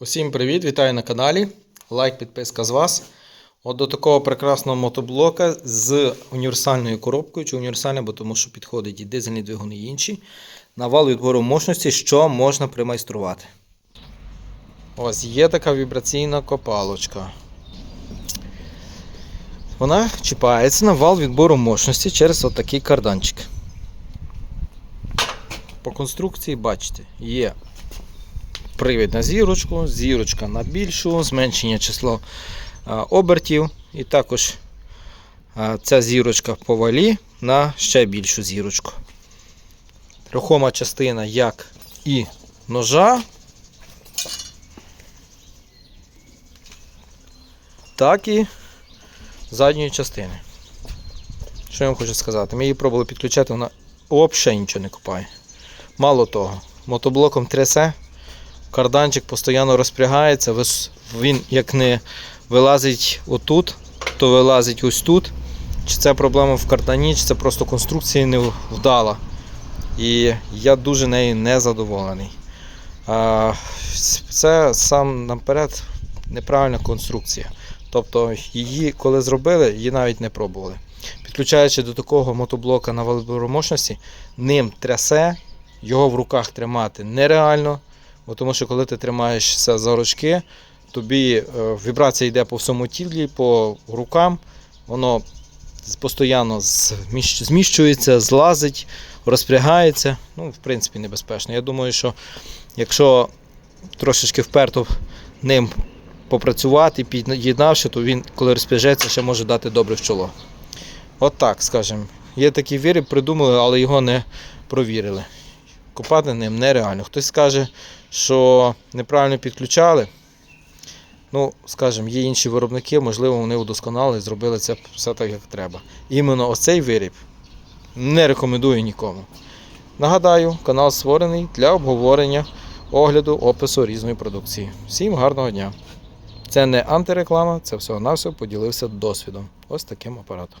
Усім привіт, вітаю на каналі. Лайк, підписка з вас. От до такого прекрасного мотоблока з універсальною коробкою, чи універсальна, бо тому що підходить і дизельні двигуни і інші. На вал відбору мощності, що можна примайструвати. Ось є така вібраційна копалочка. Вона чіпається на вал відбору мощності через отакий карданчик. По конструкції, бачите, є привід на зірочку, зірочка на більшу, зменшення число обертів. І також ця зірочка по валі на ще більшу зірочку. Рухома частина як і ножа, так і задньої частини. Що я вам хочу сказати? Ми її пробували підключати, вона взагалі нічого не купає. Мало того, мотоблоком трясе, карданчик постійно розпрягається, він як не вилазить отут, то вилазить ось тут. Чи це проблема в кардані, чи це просто конструкція не вдала. І я дуже нею не задоволений. Це сам наперед неправильна конструкція. Тобто її, коли зробили, її навіть не пробували. Підключаючи до такого мотоблока на мощності, ним трясе, його в руках тримати нереально. Бо тому що коли ти тримаєшся за ручки, тобі е, вібрація йде по всьому тілі, по рукам, воно постійно зміщ- зміщується, злазить, розпрягається. Ну, в принципі, небезпечно. Я думаю, що якщо трошечки вперто ним попрацювати, під'єднавши, то він, коли розпряжеться, ще може дати добре в чоло. От так, скажімо. Є такий виріб, придумали, але його не провірили. Копати ним нереально. Хтось скаже, що неправильно підключали. Ну, скажімо, є інші виробники, можливо, вони удосконалили, зробили це все так, як треба. Іменно оцей виріб не рекомендую нікому. Нагадаю, канал створений для обговорення, огляду, опису різної продукції. Всім гарного дня! Це не антиреклама, це всього-навсього поділився досвідом. Ось таким апаратом.